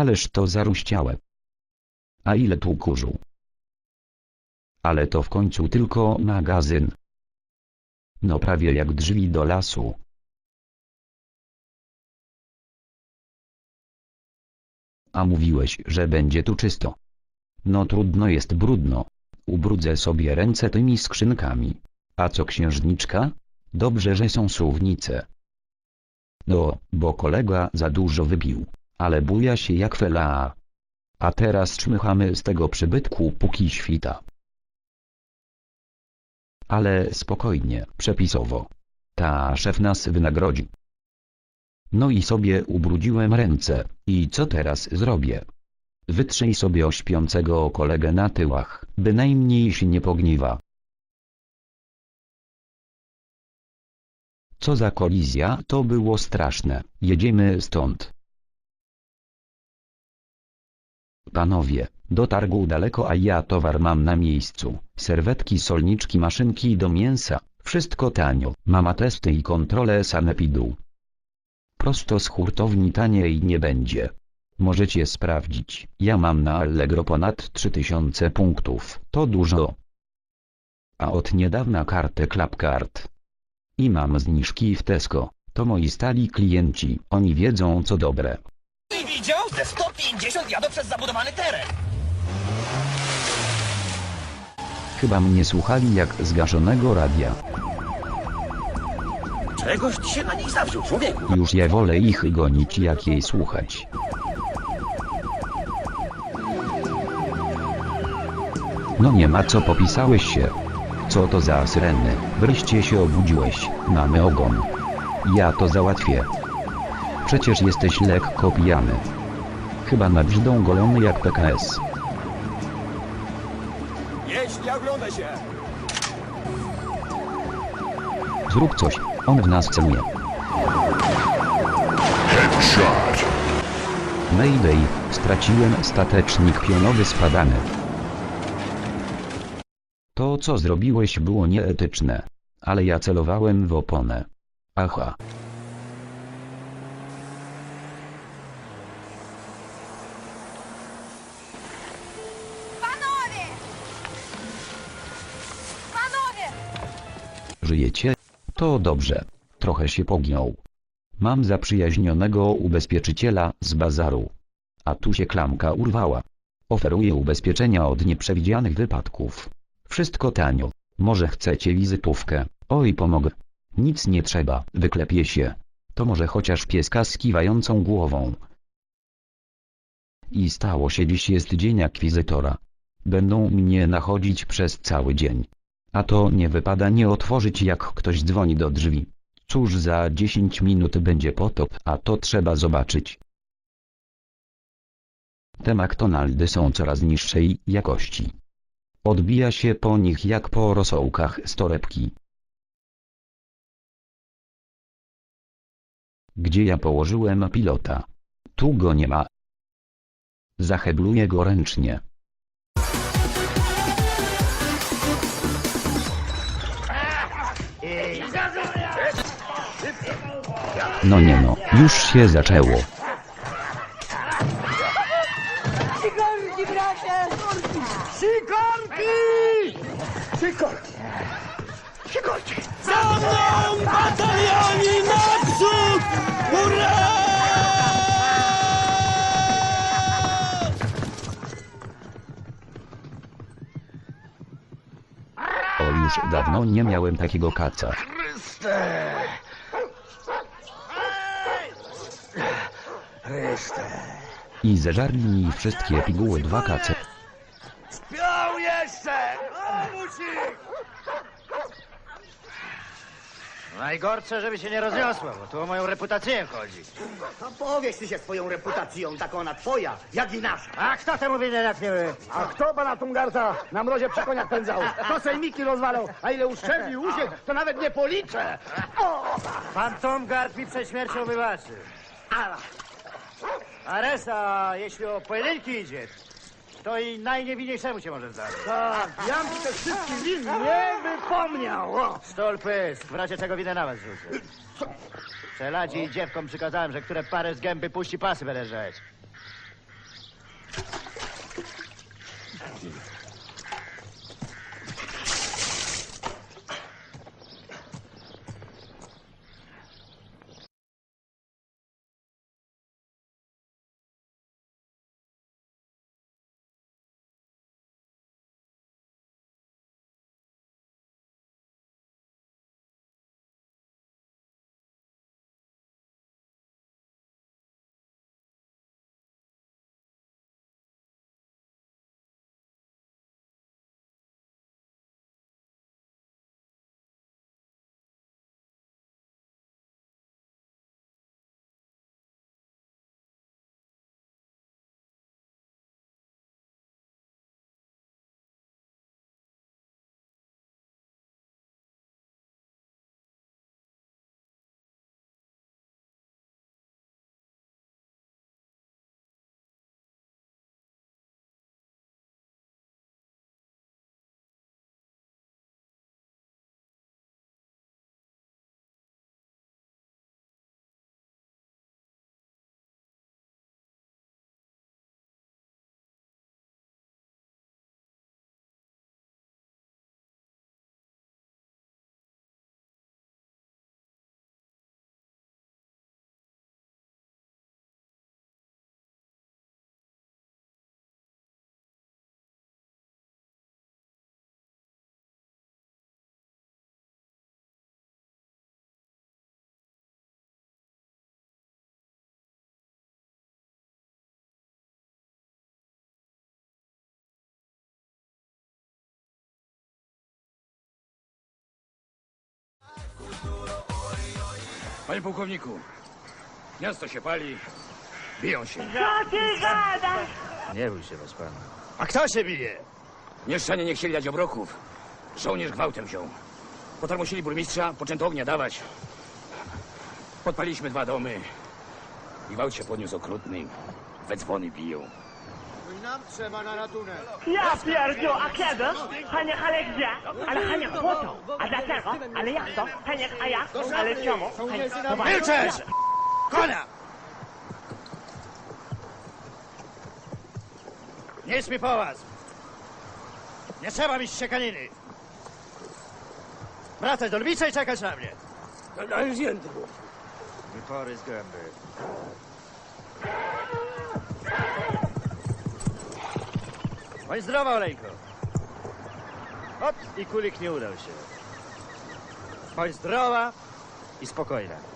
Ależ to zaruściałe. A ile tu kurzu? Ale to w końcu tylko magazyn. No prawie jak drzwi do lasu. A mówiłeś, że będzie tu czysto. No trudno jest brudno. Ubrudzę sobie ręce tymi skrzynkami. A co księżniczka? Dobrze, że są suwnice. No, bo kolega za dużo wypił, ale buja się jak fela. A teraz czmychamy z tego przybytku póki świta. Ale spokojnie, przepisowo. Ta szef nas wynagrodzi. No i sobie ubrudziłem ręce, i co teraz zrobię? Wytrzyj sobie o śpiącego kolegę na tyłach, bynajmniej się nie pogniewa. Co za kolizja, to było straszne. Jedziemy stąd. Panowie, do targu daleko, a ja towar mam na miejscu. Serwetki, solniczki, maszynki do mięsa. Wszystko tanio. Mama testy i kontrolę sanepidu. Prosto z hurtowni taniej nie będzie. Możecie sprawdzić. Ja mam na Allegro ponad 3000 punktów. To dużo. A od niedawna kartę Clapcard. I mam zniżki w Tesco. To moi stali klienci. Oni wiedzą co dobre. Widział? Ze 150 jadą przez zabudowany teren. Chyba mnie słuchali jak zgaszonego radia. Czegoś ci się na nich zawziął, człowieku. Już ja wolę ich gonić jak jej słuchać. No nie ma co popisałeś się. Co to za syreny? Wreszcie się obudziłeś, mamy ogon. Ja to załatwię. Przecież jesteś lekko pijany. Chyba na brzydą golony jak PKS. Jeśli ogląda się. Zrób coś, on w nas celuje. Mayday, straciłem statecznik pionowy spadany. To co zrobiłeś było nieetyczne. Ale ja celowałem w oponę. Aha. Żyjecie? To dobrze. Trochę się pogiął. Mam zaprzyjaźnionego ubezpieczyciela z bazaru. A tu się klamka urwała. Oferuję ubezpieczenia od nieprzewidzianych wypadków. Wszystko tanio. Może chcecie wizytówkę? Oj pomogę. Nic nie trzeba, wyklepie się. To może chociaż pieska z kiwającą głową. I stało się dziś jest dzień akwizytora. Będą mnie nachodzić przez cały dzień. A to nie wypada nie otworzyć jak ktoś dzwoni do drzwi. Cóż za 10 minut będzie potop, a to trzeba zobaczyć. Te McDonaldy są coraz niższej jakości. Odbija się po nich jak po rosołkach z torebki. Gdzie ja położyłem pilota? Tu go nie ma. Zahebluję go ręcznie. No nie no, już się zaczęło. Sikorki, bracie! Sikorki! Sikorki! Sikorki! Za mną batalionie dawno nie miałem takiego kaca. Chryste! Chryste! I zeżarli mi wszystkie piguły dwa kace. Śpią jeszcze! Pomóż ich! Najgorsze, żeby się nie rozniosło, bo tu o moją reputację chodzi. No powiesz ty się swoją reputacją, taką ona twoja, jak i nasza. A kto temu winien jak nie? A kto pana Tungarta na mrozie przy koniach pędzał? To sejmiki rozwalał, a ile uszczędził usiek, to nawet nie policzę. O! Pan Tomgard mi przed śmiercią wybaczy. A, A reszta, jeśli o pojedynki idzie, to i najniewinniejszemu się może zdarzyć. tak, jam te wszystkie win nie wypomniał. O. Stol pysk, w razie czego winę na was rzucę. Przeladzi i dziewkom przykazałem, że które parę z gęby puści pasy będę rzeć. Panie pułkowniku, miasto się pali, biją się. Co ty gadasz? Nie bój się, bez pana. A kto się bije? Mieszczanie nie chcieli dać obroków. Żołnierz gwałtem wziął. Potem musieli burmistrza, poczęto ognia dawać. Podpaliliśmy dwa domy. I gwałt się podniósł okrutny. We dzwony biją. Ja pierdziu, a kiedy? Haniek, ale gdzie? Ale Haniek po co? A dlaczego? Ale jak to? Haniek, a jak? Ale czemu? Haniek, zobacz. Milczeć! Konia! Nie mi po was! Nie trzeba mi ściekaniny! Wracać do Lwicy i czekać na mnie! Wypory z gęby. Bądź zdrowa, Olejko. Ot, i kulik nie udał się. Bądź zdrowa i spokojna.